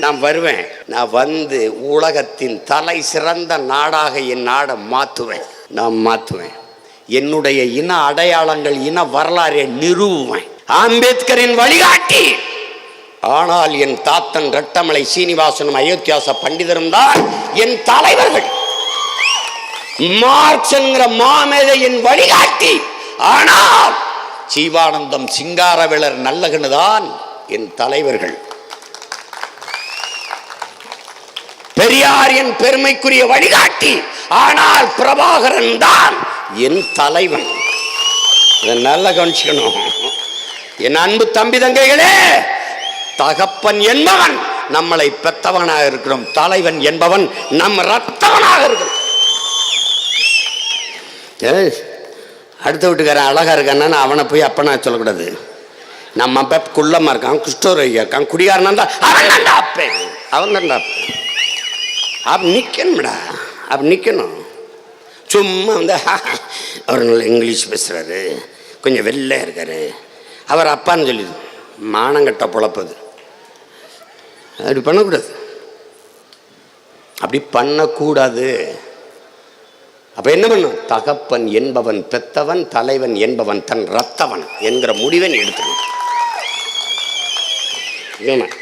நான் வருவேன். நான் வந்து உலகத்தின் தலை சிறந்த நாடாக என் நாடை மாற்றுவேன். நான் மாற்றுவேன். என்னுடைய இன அடையாளங்கள் இன வரலாறை நிறுவுவேன். அம்பேத்கரின் வழிகாட்டி! ஆனால் என் தாத்தன் ரட்டமலை சீனிவாசனும் அயோத்தியாச பண்டிதரும் தான் என் தலைவர்கள். மார்க்ஸ் என்கிற மாமேதையின் வழிகாட்டி! ஆனால் ஜீவானந்தம் சிங்காரவிளர் நல்லகனுதான் என் தலைவர்கள். பெரியாரின் பெருமைக்குரிய வழிகாட்டி. ஆனால் பிரபாகரன் தான் என் தலைவன். இதை நல்லா கவனிச்சுக்கணும். என் அன்பு தம்பி தங்கைகளே தகப்பன் என்பவன் நம்மளை பெத்தவனாக இருக்கிறோம். தலைவன் என்பவன் நம் ரத்தவனாக இருக்கிறோம். அடுத்த வீட்டுக்காரன் அழகா இருக்கான்னு அவனை போய் அப்பனா சொல்லக்கூடாது. நம்ம அப்ப குள்ளமா இருக்கான் குஷ்டோரையா இருக்கான் குடிகாரனா இருந்தா அவன் தான்டா அப்பேன் அவன் தான்டா அப்பேன் அப்ப நிக்கணும்டா அப்ப நிக்கணும். சும்மா வந்து அவர் நல்லா இங்கிலீஷ் பேசுறாரு. கொஞ்சம் வெள்ளையாக இருக்காரு. அவர் அப்பான்னு சொல்லி மானங்கட்ட பொழப்பது. அப்படி பண்ணக்கூடாது. அப்படி பண்ணக்கூடாது. அப்போ என்ன பண்ணும்? தகப்பன் என்பவன் பெத்தவன் தலைவன் என்பவன் தன் ரத்தவன் என்கிற முடிவை நீ எடுத்துக்கணும். இதுதான்.